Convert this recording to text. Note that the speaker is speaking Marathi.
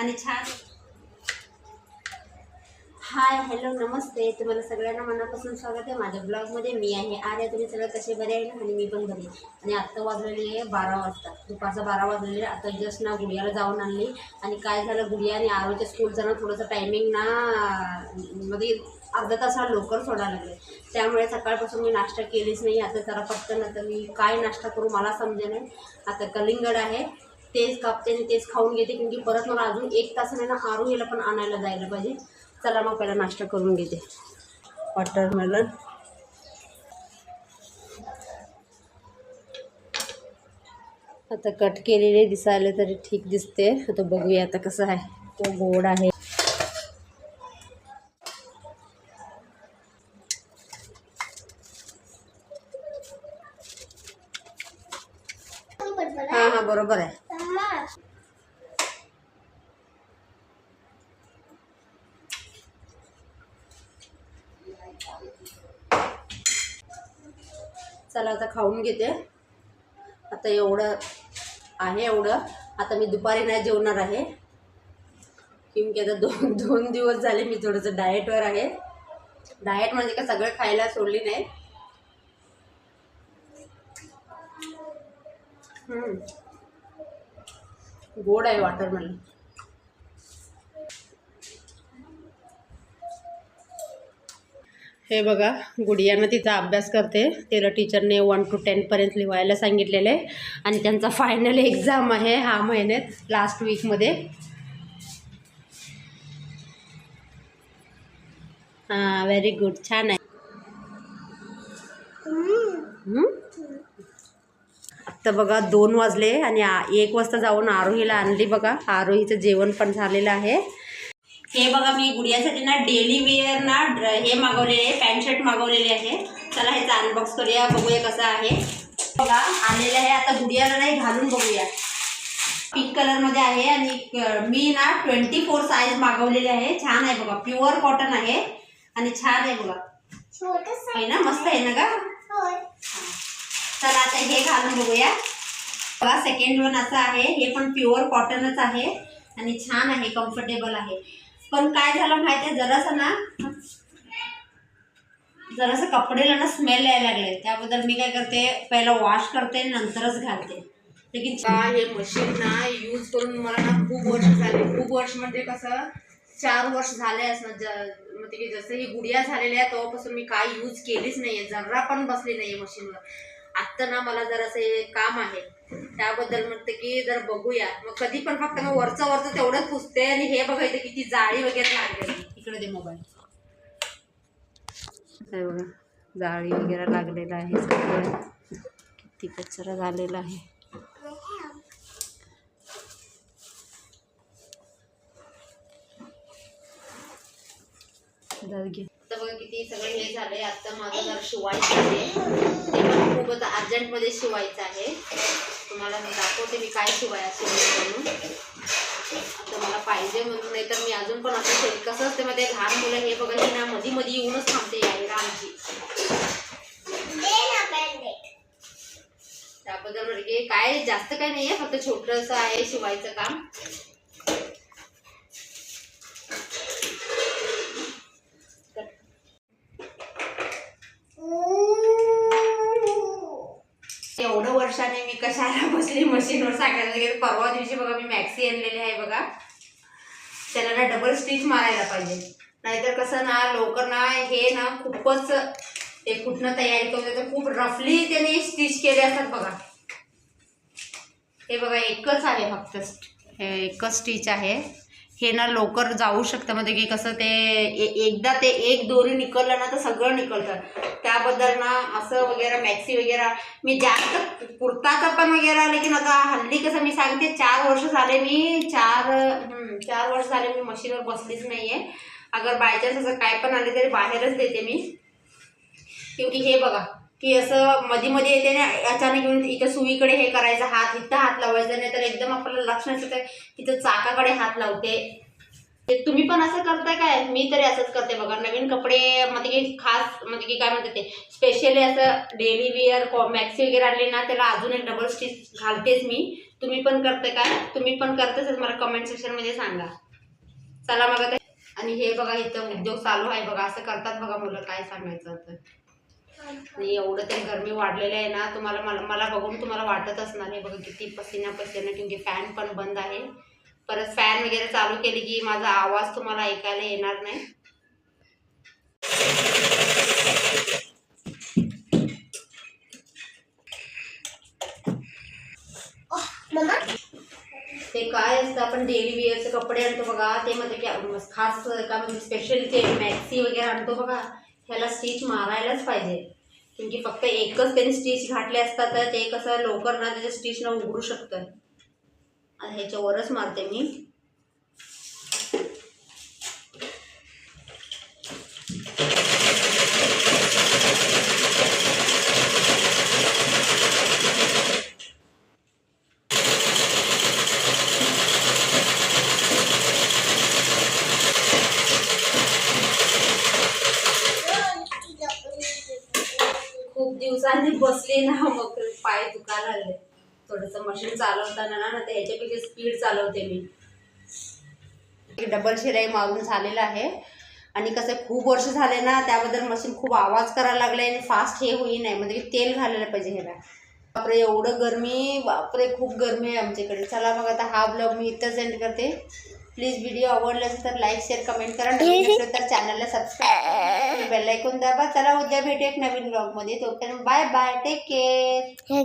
आणि छान. हाय हॅलो नमस्ते. तुम्हाला सगळ्यांना मनापासून स्वागत आहे. माझ्या ब्लॉगमध्ये मी आहे आर्या. तुम्ही सगळं कसे बरे आहे ना? आणि मी पण बरे आणि आत्ता वाजलेली आहे बारा वाजता. दुपारचं बारा वाजलेले आहे. आता जस्ट ना गुडियाला जाऊन आणली. आणि काय झालं गुडिया आणि आरोच्या स्कूलचं ना थोडंसं टायमिंग ना मध्ये अर्धा तास लवकर सोडायला लागले. त्यामुळे सकाळपासून मी नाश्ता केलीच नाही. आता जरा पटकन आता मी काय नाश्ता करू मला समजे नाही आता कलिंगड आहे. तेच कापते आणि तेच खाऊन घेते, कारण की परत मला अजून एक तासाने ना आरोहीला पण आणायला जायला पाहिजे. चला मग पहिला नाश्ता करून घेते. वॉटरमेलन आता कट केलेले दिसायला तरी ठीक दिसते. आता बघूया आता कसं आहे. तो गोड आहे. हाँ हाँ, बरोबर आहे. चला आता खाऊन घेते. आता एवढं आहे एवढं. आता मी दुपारी नाही जेवणार आहे. किम की आता दोन दोन दिवस झाले मी थोडंसं डाएटवर आहे. डाएट म्हणजे का सगळं खायला सोडली नाही. गोड आहे वॉटरमेलन हे बघा गुडियानं तिचा अभ्यास करते. तिला टीचरने वन टू टेनपर्यंत लिहायला सांगितलेलं आहे आणि त्यांचा फायनल एक्झाम आहे हा महिन्यात लास्ट वीकमध्ये हां व्हेरी गुड छान आहे. आत्ता बघा दोन वाजले आणि एक वाजता जाऊन आरोहीला आणली बघा. आरोहीचं जेवण पण झालेलं आहे. हे बघा मी गुडियासाठी ना डेली वेअर ना हे मागवलेले आहे पॅन्ट शर्ट मागवलेले आहे. चला ह्याचा अनबॉक्स करूया बघूया कसं आहे. बघा आलेलं आहे आता गुडियाला नाही घालून बघूया. पिंक कलरमध्ये आहे आणि मी ना ट्वेंटी फोर साईज मागवलेले आहे. छान आहे बघा प्युअर कॉटन आहे. आणि छान आहे बघा. आहे ना मस्त आहे ना का चला आता हे घालून बघूया. बघा सेकंड वन असं आहे. हे पण प्युअर कॉटनच आहे. आणि छान आहे कम्फर्टेबल आहे. पण काय झालं माहिती जरासं ना जरासं कपडेला ना स्मेल यायला लागले. त्याबद्दल मी काय करते पहिला वॉश करते नंतरच घालते. लेकिन हे मशीन ना यूज करून मला ना खूप वर्ष झाले. खूप वर्ष म्हणजे कसं चार वर्ष झाले असणार ज- म्हणजे की जसं ही गुडिया झालेल्या आहे तेव्हापासून मी काय यूज केलीच नाहीये. जरा पण बसली नाहीये मशीनवर आत्ता ना मला जरासं हे काम आहे. त्याबद्दल म्हणते की जर बघूया. मग कधी पण फक्त मग वरचं वरचं तेवढंच पुसते आणि हे बघायचं किती जाळी वगैरे लागलेली इकडे दे मोबाईल हे बघा जाळी वगैरे लागलेला आहे सगळं. किती कचरा झालेला आहे. बघा किती सगळं हे झालंय. आता माझं जरा शिवायचं आहे खूप आता अर्जंटमध्ये शिवायचं आहे. तुम्हाला मी दाखवते मी काय शिवाय म्हणून. आता मला पाहिजे म्हणून नाही तर मी अजून पण असं शिव- कसं असते मध्ये लहान मुलं हे बघा ही ना मधी मध्ये येऊनच थांबते आहे आमची. त्याबद्दल म्हणजे काय जास्त काय नाहीये फक्त छोटंसं आहे शिवायचं काम एवढं वर्षाने मी कशाला बसली मशीनवर सांगायला गेले परवा दिवशी बघा मी मॅक्सी आणलेली आहे बघा. त्याला ना डबल स्टिच मारायला पाहिजे. नाहीतर कसं ना लवकर ना हे ना खूपच ते कुठनं तयारी करून तर खूप रफली त्याने स्टिच केले असतात बघा. हे बघा एकच आहे फक्त एकच स्टिच आहे. हे ना लवकर जाऊ शकतं. म्हणजे की कसं ते एकदा ते एक दोरी निकललं ना तर सगळं निकलतं त्याबद्दल ना असं वगैरे मॅक्सी वगैरे मी जास्त कुर्ताचं पण वगैरे लेकिन आता हल्ली कसं मी सांगते चार वर्ष झाले मी चार चार वर्ष झाले मी मशीनवर बसलीच नाही आहे अगर बायचान्स असं काय पण आले तरी बाहेरच देते मी. क्योंकि हे बघा की असं मध्ये मध्ये येते ना अचानक येऊन इथं सुईकडे हे करायचं हात इथं हात लावायचा नाही तर एकदम आपल्याला लक्षात येतं तर तिथं चाकाकडे हात लावते. ते तुम्ही पण असं करताय काय? मी तरी असंच करते बघा. नवीन कपडे म्हणजे की खास म्हणजे की काय म्हणते ते स्पेशली असं डेली वेअर मॅक्सी वगैरे आणले ना त्याला अजून एक डबल स्टिच घालतेच मी. तुम्ही पण करते काय? तुम्ही पण करतेच मला कमेंट सेक्शनमध्ये सांगा. चला मग आणि हे बघा इथं उद्योग चालू आहे बघा. असं करतात बघा मुलं काय सांगायचं तर आणि एवढं ते गरमी वाढलेलं आहे ना तुम्हाला मला मला बघून तुम्हाला वाटत असणार आहे बघा किती पसीना पसीना क्योंकि फॅन पण बंद आहे. परत फॅन वगैरे चालू केली की माझा आवाज तुम्हाला ऐकायला येणार नाही. ते काय असतं आपण डेली वेअरचे कपडे आणतो बघा. ते मध्ये खास का म्हणजे स्पेशल ते मॅक्सी वगैरे आणतो बघा. ह्याला स्टिच मारायलाच पाहिजे. कारण की फक्त एकच त्यांनी स्टिच घातले असतात तर ते कसं लवकर ना त्याच्या स्टिच न उघडू शकतं. ह्याच्यावरच मारते मी खूप दिवसांनी बसले ना मग पाय दुखा लागले. थोडंसं मशीन चालवताना ना ते ह्याच्यापेक्षा स्पीड चालवते मी. डबल शिलाई मारून झालेलं आहे. आणि कसं खूप वर्ष झाले ना त्याबद्दल मशीन खूप आवाज करायला लागलाय आणि फास्ट हे होई नाही म्हणजे तेल घालायला पाहिजे ह्याला. बापरे एवढं गरमी बापरे खूप गरमी आहे आमच्याकडे. चला मग आता हा ब्लॉग मी इथं सेंड करते. प्लीज व्हिडिओ आवडला असेल तर लाईक शेअर कमेंट करा. नवीन असेल तर चॅनलला सबस्क्राईब बेल ऐकून दाबा. चला उद्या भेटू एक नवीन ब्लॉगमध्ये तोपर्यंत बाय बाय टेक केअर